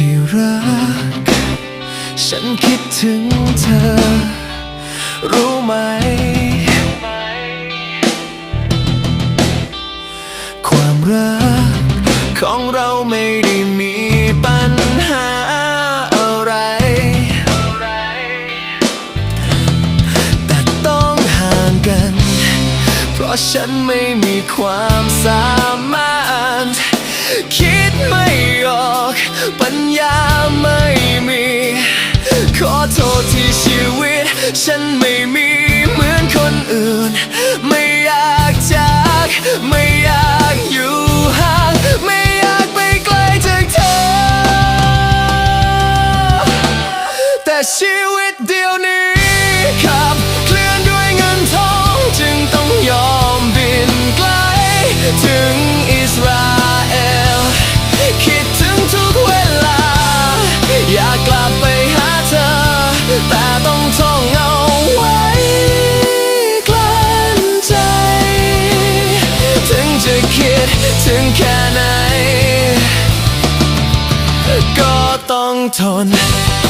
ที่รัก ฉันคิดถึงเธอ รู้ไหม ความรักของเราไม่ได้มีปัญหาอะไร แต่ต้องห่างกัน เพราะฉันไม่มีความสามารถ ญาไม่มี ขอโทษที่ชีวิต ฉันไม่มีเหมือนคนอื่น ไม่อยากจากไม่อยากอยู่ห่างไม่อยากไปไกลจากเธอ แต่ชีวิตเดียวนี้ขับเคลื่อนด้วยเงินทองจึงต้องยอมบินไกลถึง ต้องทน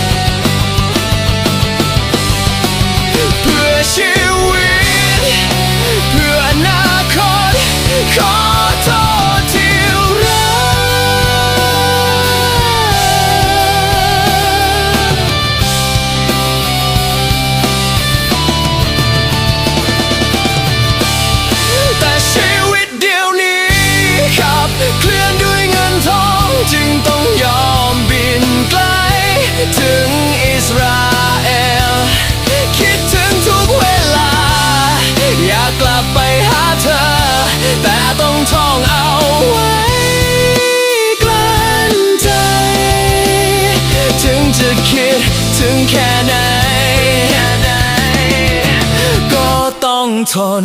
ทน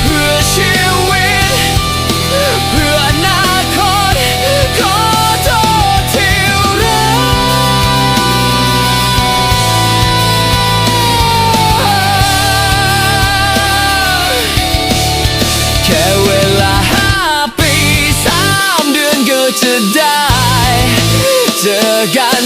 เพื่อชีวิต เพื่ออนาคตขอโทษที่รักแค่เวลาห้ปีสเดือนก็จะได้ เจอกัน